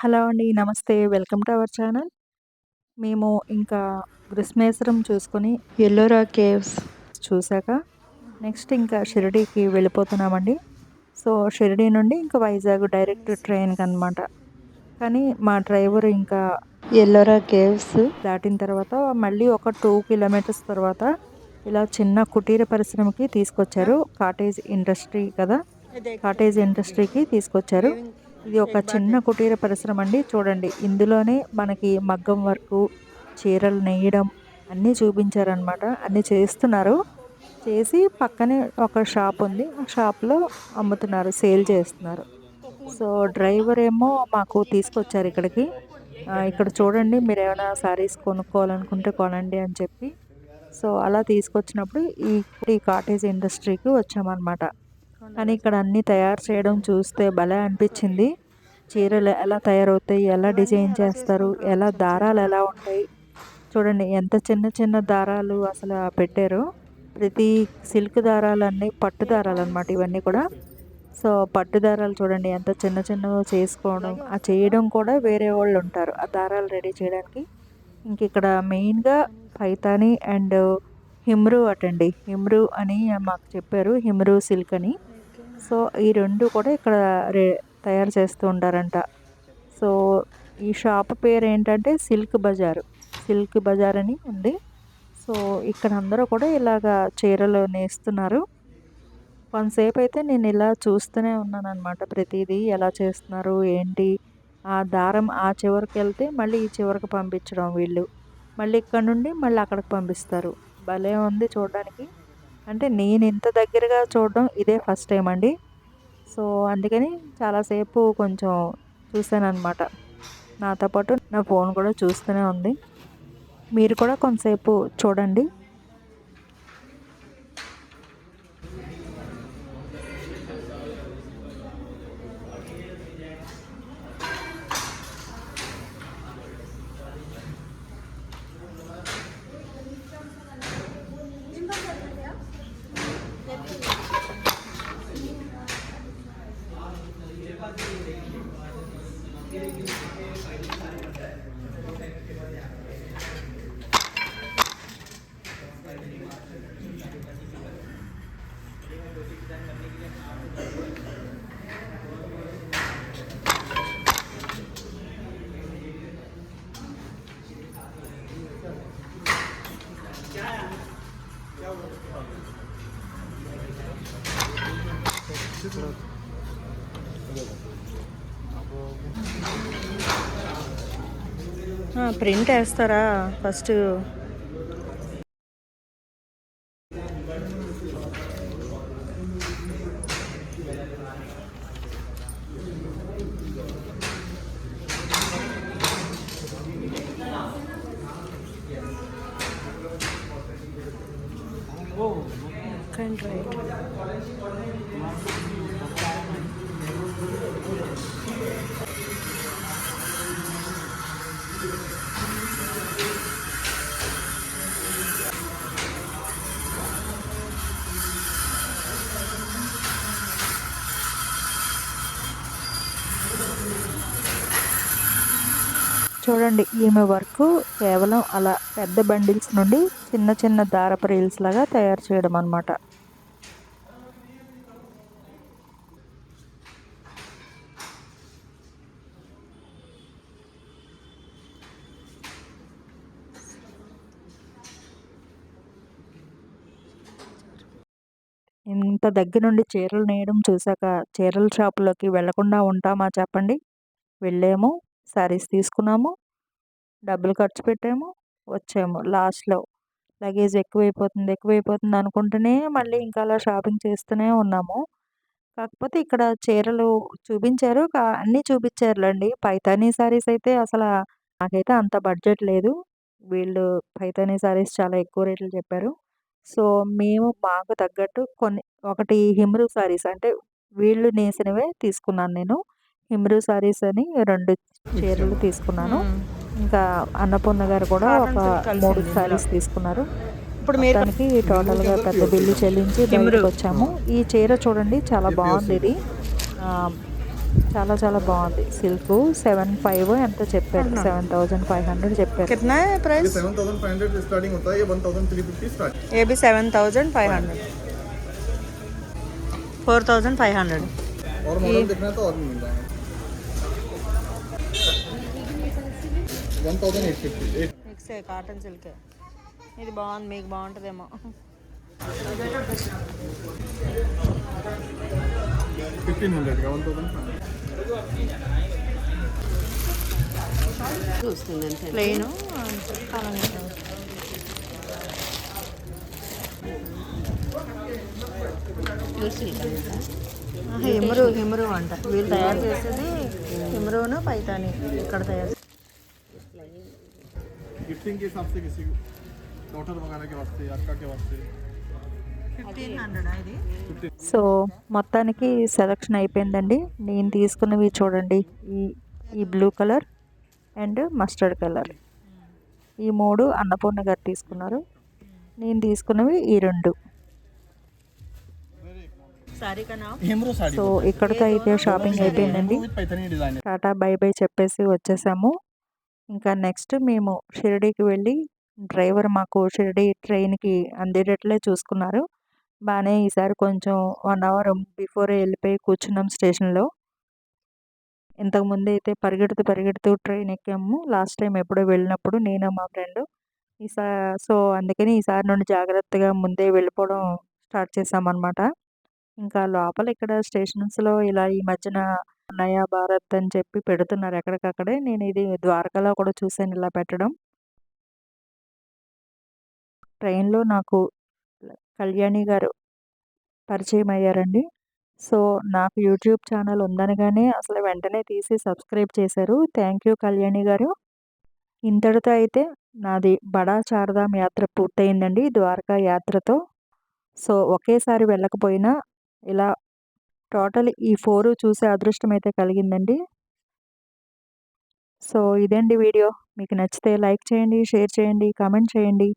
Hello అండి నమస్తే. Welcome to our channel. మేము ఇంకా గ్రిస్మేశ్వరం చూసుకొని ఎల్లోరా కేవ్స్ చూశాక నెక్స్ట్ ఇంకా షిరిడీకి వెళ్ళిపోతున్నామండి. సో షిరిడీ నుండి ఇంకా వైజాగ్ డైరెక్ట్ ట్రైన్కి అనమాట కానీ మా డ్రైవర్ ఇంకా ఎల్లోరా కేవ్స్ దాటిన తర్వాత మళ్ళీ ఒక టూ కిలోమీటర్స్ తర్వాత ఇలా చిన్న కుటీర పరిశ్రమకి తీసుకొచ్చారు. కాటేజ్ ఇండస్ట్రీ కదా? కాటేజ్ ఇండస్ట్రీకి తీసుకొచ్చారు. ఇది ఒక చిన్న కుటీర పరిశ్రమ అండి చూడండి ఇందులోనే మనకి మగ్గం వర్క్ చీరలు నేయడం అన్నీ చూపించారనమాట అన్నీ చేస్తున్నారు. చేసి పక్కనే ఒక షాప్ ఉంది. ఆ షాప్లో అమ్ముతున్నారు సేల్ చేస్తున్నారు. సో డ్రైవర్ ఏమో మాకు తీసుకొచ్చారు ఇక్కడికి. ఇక్కడ చూడండి మీరు ఏమైనా శారీస్ కొనుక్కోవాలనుకుంటే కొనండి అని చెప్పి. సో అలా తీసుకొచ్చినప్పుడు ఈ కాటేజ్ ఇండస్ట్రీకి వచ్చామన్నమాట. కానీ ఇక్కడ అన్నీ తయారు చేయడం చూస్తే భలే అనిపించింది. చీరలు ఎలా తయారవుతాయి ఎలా డిజైన్ చేస్తారు ఎలా దారాలు ఎలా ఉంటాయి. చూడండి ఎంత చిన్న చిన్న దారాలు అసలు పెట్టారు. ప్రతి సిల్క్ దారాలు అన్నీ పట్టు దారాలు అనమాట ఇవన్నీ కూడా. సో పట్టు దారాలు చూడండి ఎంత చిన్న చిన్నగా చేసుకోవడం ఆ చేయడం కూడా వేరే వాళ్ళు ఉంటారు ఆ దారాలు రెడీ చేయడానికి. ఇంక ఇక్కడ మెయిన్గా పైతాని అండ్ హిమ్రూ అటండి. హిమ్రూ అని మాకు చెప్పారు హిమ్రూ సిల్క్ అని. సో ఈ రెండు కూడా ఇక్కడ రే తయారు చేస్తూ ఉంటారంట. సో ఈ షాప్ పేరు ఏంటంటే సిల్క్ బజార్. సిల్క్ బజార్ అని ఉంది. సో ఇక్కడ అందరూ కూడా ఇలాగా చీరలు నేస్తున్నారు. కొంతసేపు అయితే నేను ఇలా చూస్తూనే ఉన్నాను అనమాట ప్రతిదీ. ఎలా చేస్తున్నారు? ఏంటి? ఆ దారం ఆ చివరికి వెళ్తే మళ్ళీ ఈ చివరికి పంపించడం వీళ్ళు. మళ్ళీ ఇక్కడ నుండి మళ్ళీ అక్కడికి పంపిస్తారు. భలే ఉంది చూడడానికి. అంటే నేను ఇంత దగ్గరగా చూడడం ఇదే ఫస్ట్ టైం అండి. సో అందుకని చాలాసేపు కొంచెం చూశాను నాతో పాటు నా ఫోన్ కూడా చూస్తూనే ఉంది. మీరు కూడా కొంతసేపు చూడండి. ప్రింట్ వేస్తారా? First right. చూడండి ఈమె వర్క్ కేవలం అలా పెద్ద బండిల్స్ నుండి చిన్న చిన్న దారపు రీల్స్ లాగా తయారు చేయడం అనమాట ఇంత దగ్గర నుండి చీరలు నేయడం చూశాక చీరల షాపులోకి వెళ్ళకుండా ఉంటామా చెప్పండి? వెళ్ళాము శారీస్ తీసుకున్నాము. డబ్బులు ఖర్చు పెట్టాము. వచ్చాము. లాస్ట్లో లగేజ్ ఎక్కువైపోతుంది ఎక్కువైపోతుంది అనుకుంటూనే మళ్ళీ ఇంకా అలా షాపింగ్ చేస్తూనే ఉన్నాము. కాకపోతే ఇక్కడ చీరలు చూపించారు. అన్నీ చూపించారులేండి. పైతానీ శారీస్ అయితే అసలు నాకైతే అంత బడ్జెట్ లేదు. వీళ్ళు పైతానీ శారీస్ చాలా ఎక్కువ రేట్లు చెప్పారు. సో మేము మాకు తగ్గట్టు కొన్ని ఒకటి హిమ్రూ శారీస్ అంటే వీళ్ళు నేసినవే తీసుకున్నాను నేను. హిమ్రూ శారీస్ అని రెండు చీరలు తీసుకున్నాను ఇంకా అన్నపూర్ణ గారు కూడా ఒక మూడు శారీస్ తీసుకున్నారు ఇప్పుడు దానికి టోటల్గా పెద్ద బిల్లు చెల్లించి బయటకు వచ్చాము ఈ చీర చూడండి చాలా బాగుంది ఇది చాలా చాలా బాగుంది సిల్క్ సెవెన్ ఫైవ్ ఎంత చెప్పారు సెవెన్ థౌజండ్ ఫైవ్ హండ్రెడ్ చెప్పారు कितना है ये price seven thousand five hundred starting होता है ये one thousand three fifty start ये भी seven thousand five hundred four thousand five hundred और मॉडल देखना है तो और भी मिल जाएंगे మిక్స్ కాటన్ సిల్కే. ఇది బాగుంది మీకు బాగుంటుందేమో. Fifteen hundred one thousand plain himroo himroo అంట. వీళ్ళు తయారు చేసేది హిమరును పైతాని ఇక్కడ తయారు गिफ्टिंग के हिसाब से किसी डॉटर वगैरह के वास्ते अक्का के वास्ते ఫిఫ్టీన్ హండ్రెడ్ ఇది సో మొత్తానికి సెలక్షన్ అయిపోయిందండి నేను తీసుకున్నవి చూడండి ఈ ఈ blue colour and mustard colour ఈ మూడు అన్నపూర్ణ గారు తీసుకున్నారు నేను తీసుకున్నవి ఈ రెండు సారీ కా నామ్ हेमरो साड़ी సో ఇక్కడితో అయితే షాపింగ్ అయిపోయిందండి with Paithani design tata bye bye చెప్పేసి వచ్చేసాము ఇంకా నెక్స్ట్ మేము షిరిడీకి వెళ్ళి డ్రైవర్ మాకు షిరిడీ ట్రైన్కి అందేటట్లే చూసుకున్నారు. బాగానే ఈసారి కొంచెం వన్ అవర్ బిఫోరే వెళ్ళిపోయి కూర్చున్నాం స్టేషన్లో. ఇంతకుముందు అయితే పరిగెడుతూ పరిగెడుతూ ట్రైన్ ఎక్కాము. లాస్ట్ టైం ఎప్పుడో వెళ్ళినప్పుడు నేను మా ఫ్రెండ్ ఈసా సో అందుకని ఈసారి నుండి జాగ్రత్తగా ముందే వెళ్ళిపోవడం స్టార్ట్ చేసామన్నమాట. ఇంకా లోపల ఇక్కడ స్టేషన్స్లో ఇలా ఈ మధ్యన నయా భారత్ అని చెప్పి పెడుతున్నారు ఎక్కడికక్కడే. నేను ఇది ద్వారకాలో కూడా చూసాను ఇలా పెట్టడం. ట్రైన్లో నాకు కళ్యాణి గారు పరిచయం అయ్యారండి. సో నాకు యూట్యూబ్ ఛానల్ ఉందనగానే అసలు వెంటనే తీసి సబ్స్క్రైబ్ చేశారు. థ్యాంక్ యూ కళ్యాణి గారు. ఇంతటితో అయితే నాది బడా చారధామ్ యాత్ర పూర్తయిందండి ద్వారకా యాత్రతో. సో ఒకేసారి వెళ్ళకపోయినా ఇలా టోటల్ ఈ ఫోర్ చూసే అదృష్టం అయితే కలిగిందండి. సో ఇదండి వీడియో. మీకు నచ్చితే లైక్ చేయండి షేర్ చేయండి కామెంట్ చేయండి.